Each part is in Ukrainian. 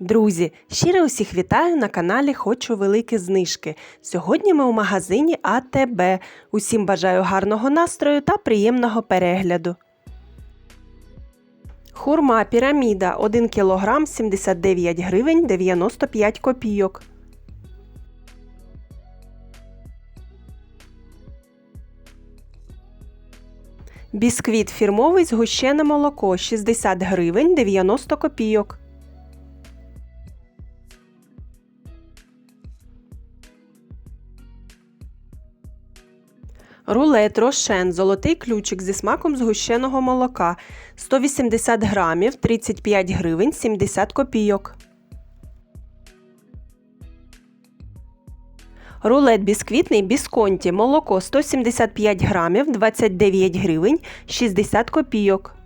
Друзі, щиро усіх вітаю на каналі Хочу великі знижки. Сьогодні ми у магазині АТБ. Усім бажаю гарного настрою та приємного перегляду. Хурма піраміда 1 кг 79 гривень 95 копійок. Бісквіт фірмовий згущене молоко 60 гривень 90 копійок. Рулет Рошен золотий ключик зі смаком згущеного молока 180 грамів 35 гривень 70 копійок. Рулет бісквітний бісконті молоко 175 грамів 29 гривень 60 копійок.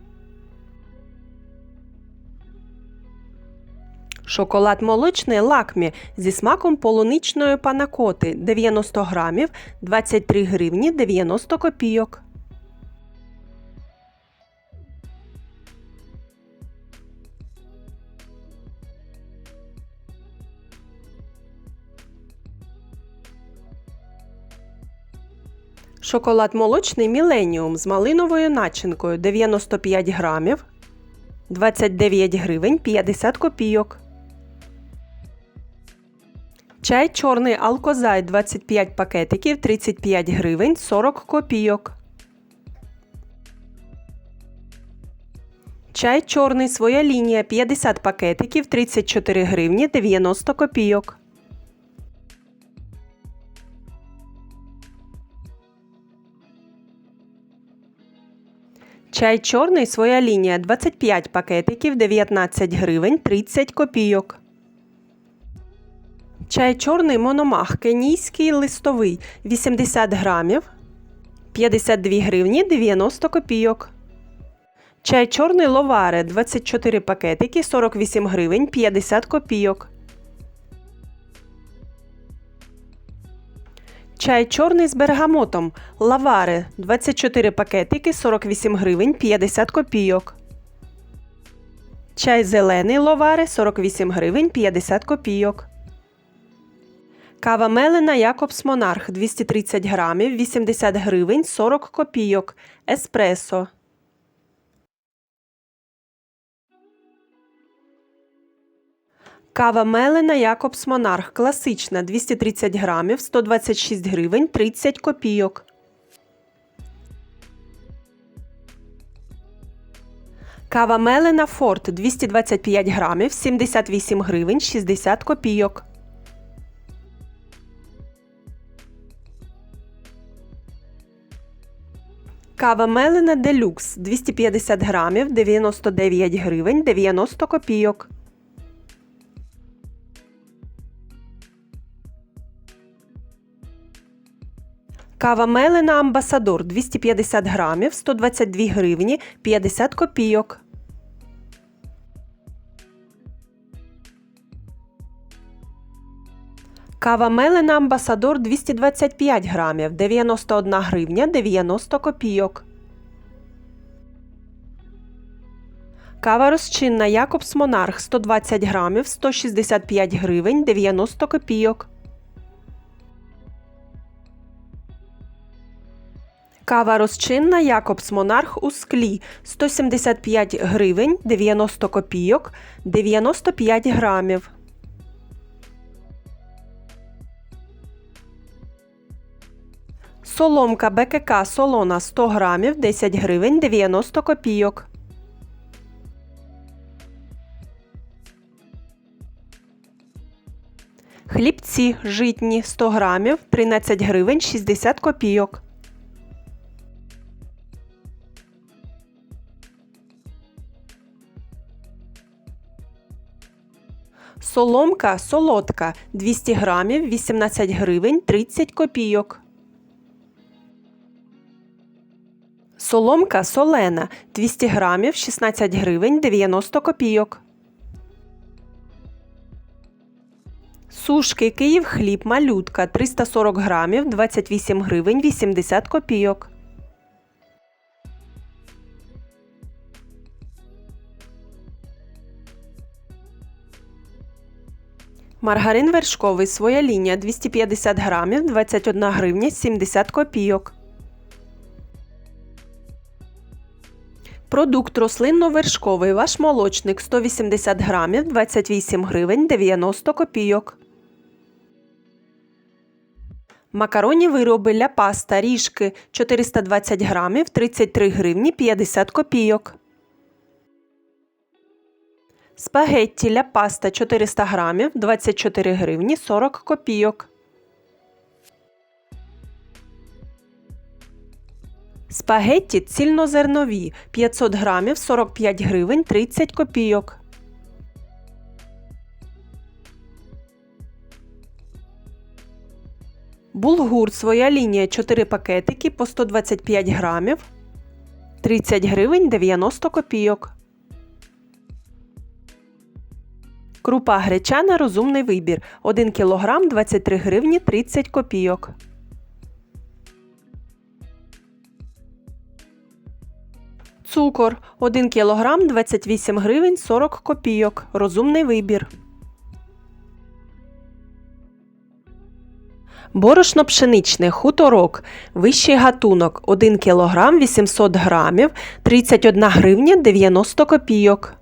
Шоколад молочний лакмі зі смаком полуничної панакоти 90 грамів 23 гривні 90 копійок. Шоколад молочний Міленіум з малиновою начинкою 95 грамів 29 гривень 50 копійок. Чай чорний алкозай 25 пакетиків 35 гривень 40 копійок. Чай чорний своя лінія 50 пакетиків 34 гривні 90 копійок. Чай чорний своя лінія 25 пакетиків 19 гривень 30 копійок. Чай чорний мономах кенійський листовий 80 грамів 52 гривні 90 копійок. Чай чорний ловаре 24 пакетики 48 гривень 50 копійок. Чай чорний з бергамотом лаваре 24 пакетики 48 гривень 50 копійок. Чай зелений ловаре 48 гривень 50 копійок. Кава мелена Якобс Монарх 230 грамів 80 гривень 40 копійок. Еспресо. Кава мелена Якобс Монарх класична 230 грамів 126 гривень 30 копійок. Кава мелена Форт 225 грамів 78 гривень 60 копійок. Кава Мелена Делюкс 250 грамів 99 гривень 90 копійок. Кава Мелена Амбасадор 250 грамів 122 гривні 50 копійок. Кава Мелена Амбасадор 225 грамів 91 гривня 90 копійок. Кава розчинна Якобс Монарх 120 грамів 165 гривень 90 копійок. Кава розчинна Якобс Монарх у склі 175 гривень 90 копійок 95 грамів. Соломка БКК солона 100 грамів 10 гривень 90 копійок. Хлібці житні 100 грамів 13 гривень 60 копійок. Соломка солодка 200 грамів 18 гривень 30 копійок. Соломка солена 200 грамів 16 гривень 90 копійок. Сушки Київ хліб малютка 340 грамів 28 гривень 80 копійок. Маргарин вершковий своя лінія 250 грамів 21 гривня 70 копійок. Продукт рослинно-вершковий ваш молочник 180 грамів 28 гривень 90 копійок. Макаронні вироби ля паста ріжки 420 грамів 33 гривні 50 копійок. Спагетті ля паста 400 грамів 24 гривні 40 копійок. Спагетті цільнозернові 500 грамів 45 гривень 30 копійок. Булгур своя лінія 4 пакетики по 125 грамів 30 гривень 90 копійок. Крупа гречана розумний вибір 1 кг 23 гривні 30 копійок. Цукор 1 кг 28 гривень 40 копійок. Розумний вибір. Борошно пшеничне хуторок. Вищий гатунок 1 кг 800 грамів 31 гривня 90 копійок.